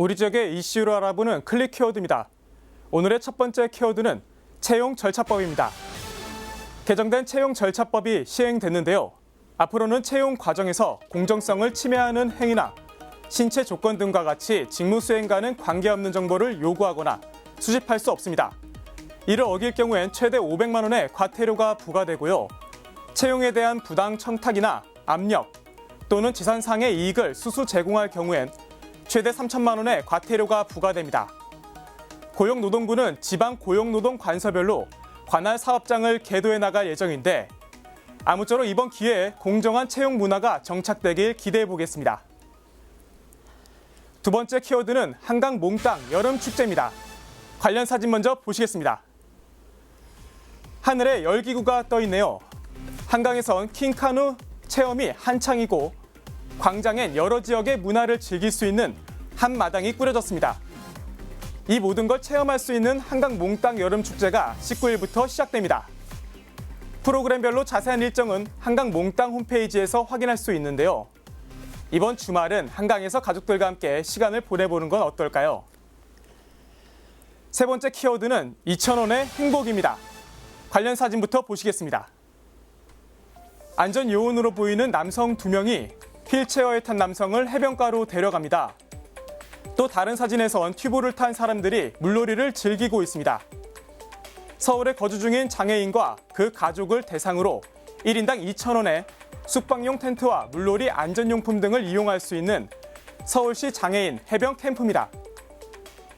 우리 지역의 이슈를 알아보는 클릭 키워드입니다. 오늘의 첫 번째 키워드는 채용 절차법입니다. 개정된 채용 절차법이 시행됐는데요. 앞으로는 채용 과정에서 공정성을 침해하는 행위나 신체 조건 등과 같이 직무 수행과는 관계없는 정보를 요구하거나 수집할 수 없습니다. 이를 어길 경우엔 최대 500만 원의 과태료가 부과되고요. 채용에 대한 부당 청탁이나 압력 또는 지산상의 이익을 수수 제공할 경우엔 최대 3천만 원의 과태료가 부과됩니다. 고용노동부는 지방 고용노동 관서별로 관할 사업장을 개도해 나갈 예정인데 아무쪼록 이번 기회에 공정한 채용 문화가 정착되길 기대해 보겠습니다. 두 번째 키워드는 한강 몽땅 여름 축제입니다. 관련 사진 먼저 보시겠습니다. 하늘에 열기구가 떠 있네요. 한강에선 킹카누 체험이 한창이고 광장엔 여러 지역의 문화를 즐길 수 있는 한 마당이 꾸려졌습니다. 이 모든 걸 체험할 수 있는 한강 몽땅 여름 축제가 19일부터 시작됩니다. 프로그램별로 자세한 일정은 한강 몽땅 홈페이지에서 확인할 수 있는데요. 이번 주말은 한강에서 가족들과 함께 시간을 보내보는 건 어떨까요? 세 번째 키워드는 2,000원의 행복입니다. 관련 사진부터 보시겠습니다. 안전 요원으로 보이는 남성 두 명이 휠체어에 탄 남성을 해변가로 데려갑니다. 또 다른 사진에선 튜브를 탄 사람들이 물놀이를 즐기고 있습니다. 서울에 거주 중인 장애인과 그 가족을 대상으로 1인당 2,000원에 숙박용 텐트와 물놀이 안전용품 등을 이용할 수 있는 서울시 장애인 해변 캠프입니다.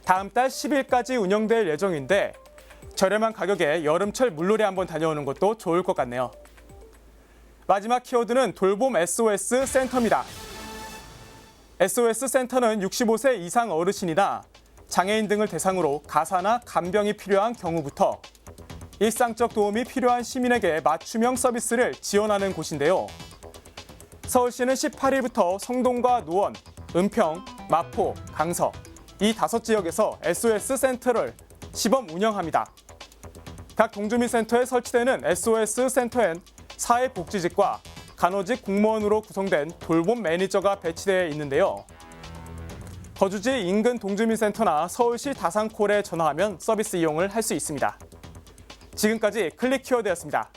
다음 달 10일까지 운영될 예정인데 저렴한 가격에 여름철 물놀이 한번 다녀오는 것도 좋을 것 같네요. 마지막 키워드는 돌봄 SOS 센터입니다. SOS 센터는 65세 이상 어르신이나 장애인 등을 대상으로 가사나 간병이 필요한 경우부터 일상적 도움이 필요한 시민에게 맞춤형 서비스를 지원하는 곳인데요. 서울시는 18일부터 성동과 노원, 은평, 마포, 강서 이 다섯 지역에서 SOS 센터를 시범 운영합니다. 각 동주민센터에 설치되는 SOS 센터엔 사회복지직과 간호직 공무원으로 구성된 돌봄 매니저가 배치되어 있는데요. 거주지 인근 동주민센터나 서울시 다산콜에 전화하면 서비스 이용을 할 수 있습니다. 지금까지 클릭 키워드였습니다.